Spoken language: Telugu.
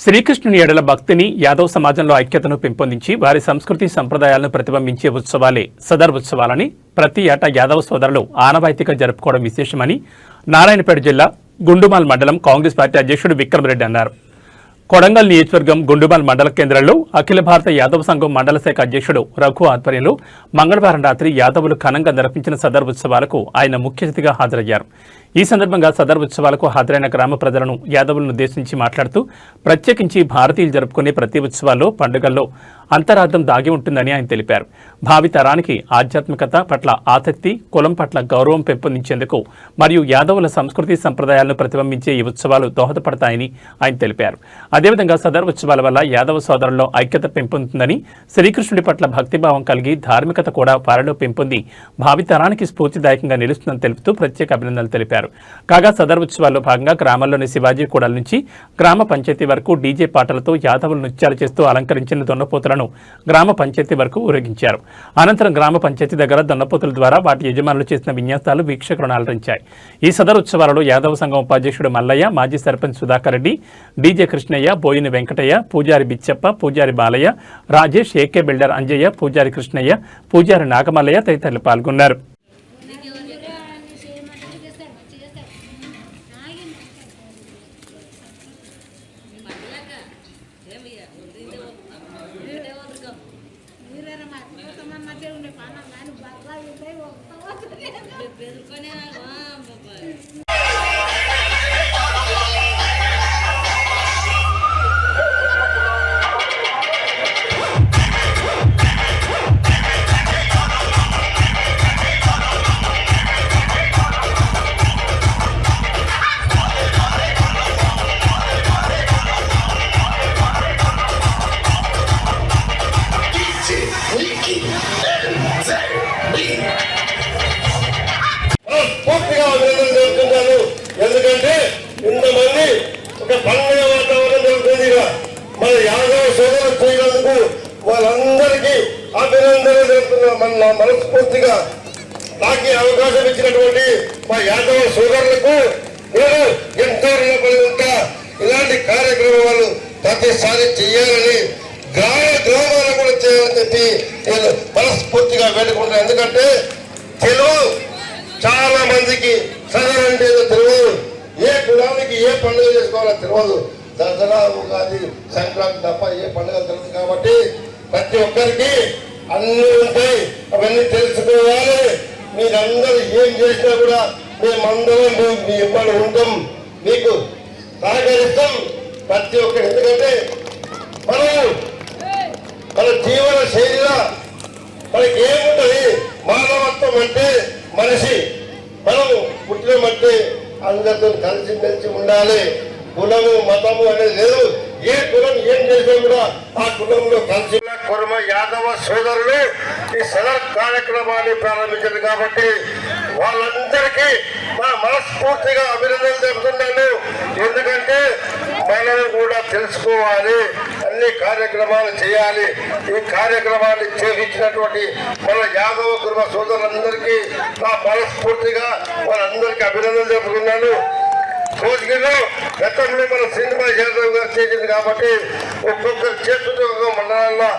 శ్రీకృష్ణుని ఎడల భక్తిని యాదవ్ సమాజంలో ఐక్యతను పెంపొందించి వారి సంస్కృతి సంప్రదాయాలను ప్రతిబింబించే ఉత్సవాలే సదర్ ఉత్సవాలని ప్రతి ఏటా యాదవ సోదరులు ఆనవాయితీగా జరుపుకోవడం విశేషమని నారాయణపేట జిల్లా గుండుమాల్ మండలం కాంగ్రెస్ పార్టీ అధ్యక్షుడు విక్రమరెడ్డి అన్నారు. కొడంగల్ నియోజకవర్గం గుండుమాల్ మండల కేంద్రంలో అఖిల భారత యాదవ సంఘం మండల శాఖ అధ్యక్షుడు రఘు ఆధ్వర్యంలో మంగళవారం రాత్రి యాదవులు ఘనంగా నిర్వహించిన సదర్ ఉత్సవాలకు ఆయన ముఖ్య అతిథిగా హాజరయ్యారు. ఈ సందర్భంగా సదర్ ఉత్సవాలకు హాజరైన గ్రామ ప్రజలను యాదవులను ఉద్దేశించి మాట్లాడుతూ ప్రత్యేకించి భారతీయులు జరుపుకునే ప్రతి ఉత్సవాల్లో పండుగల్లో అంతరార్థం దాగి ఉంటుందని ఆయన తెలిపారు. భావితరానికి ఆధ్యాత్మికత పట్ల ఆసక్తి కులం పట్ల గౌరవం పెంపొందించేందుకు మరియు యాదవుల సంస్కృతి సంప్రదాయాలను ప్రతిబింబించే ఈ ఉత్సవాలు దోహదపడతాయని ఆయన తెలిపారు. అదేవిధంగా సదర్ ఉత్సవాల వల్ల యాదవ సోదరుల్లో ఐక్యత పెంపొందుతుందని శ్రీకృష్ణుడి పట్ల భక్తిభావం కలిగి ధార్మికత కూడా వారిలో పెంపొంది భావితరానికి స్ఫూర్తిదాయకంగా నిలుస్తుందని తెలుపుతూ ప్రత్యేక అభినందనలు తెలిపారు. కాగా సదర్ ఉత్సవాల్లో భాగంగా గ్రామంలోని శివాజీ కూడల నుంచి గ్రామ పంచాయతీ వరకు డీజే పాటలతో యాదవులు నృత్యాలు చేస్తూ అలంకరించిన దొన్నపోతులను గ్రామ పంచాయతీ వరకు ఊరేగించారు. అనంతరం గ్రామ పంచాయతీ దగ్గర దొన్నపోతుల ద్వారా వాటి యజమానులు చేసిన విన్యాసాలు వీక్షకులను అలరించాయి. ఈ సదర్ ఉత్సవాలలో యాదవ సంఘం ఉపాధ్యక్షుడు మల్లయ్య మాజీ sarpanch Sudhakar Reddy DJ Krishnaiah Boini Venkataiah Pujari Bichappa Pujari Balaiah Rajesh AK builder Anjaiah Pujari Krishnaiah Pujari Nagamallaiah తదితరులు పాల్గొన్నారు. બિલકુલ మన యాదవ సోదరులు చేయడానికి వాళ్ళందరికీ అభినందనలు జరుగుతున్నా మన మనస్ఫూర్తిగా నాకు అవకాశం ఇచ్చినటువంటి మా యాదవ సోదరులకు నేను ఎంతో రుణపడి ఉంటా. ఇలాంటి కార్యక్రమాలు ప్రతిసారి చేయాలని గ్రామ గ్రామాలు కూడా చేయాలని చెప్పి నేను మనస్ఫూర్తిగా వేడుకుంటాను ఎందుకంటే తెలుగు చాలా మందికి సదర్ తెలియదు ఏ కులానికి ఏ పండుగ చేసుకోవాలో తెలియదు. దసరా ఉగాది సంక్రాంతి తప్ప ఏ పండుగ తెలుసు కాబట్టి ప్రతి ఒక్కరికి అన్నీ ఉంటాయి. అవన్నీ తెలుసుకోవాలి. మీరందరూ ఏం చేసినా కూడా మేమందరం మీ మీ ఉంటాం. మీకు సహకరిస్తాం ప్రతి ఒక్కరు. ఎందుకంటే మనం మన జీవన శైలిలో మనకి ఏముంటుంది? మానవత్వం అంటే మనిషి. మనం పుట్టినమంటే అందరితో కలిసి మెలిసి ఉండాలి. కులము మతము అనేది లేదు. ఏ కులం ఏం చేసినా కూడా ఆ కులంలో కలిసి కుర్మ యాదవ సోదరులు ఈ సదర్ కార్యక్రమాన్ని ప్రారంభించారు కాబట్టి వాళ్ళందరికీ మా మనస్ఫూర్తిగా అభినందనలు చెబుతున్నాను ఎందుకంటే మనం కూడా తెలుసుకోవాలి అన్ని కార్యక్రమాలు చేయాలి. ఈ కార్యక్రమాన్ని చేయించినటువంటి మన యాదవ కుర్మ సోదరులందరికీ నా మనస్ఫూర్తిగా వాళ్ళందరికీ అభినందనలు చెబుతున్నాను రోజులో గతంలో మన శ్రీనివాస్ యాదవ్ గారు చేసింది కాబట్టి ఒక్కొక్కరు చేస్తున్న ఒక్కొక్క మండలాల్లో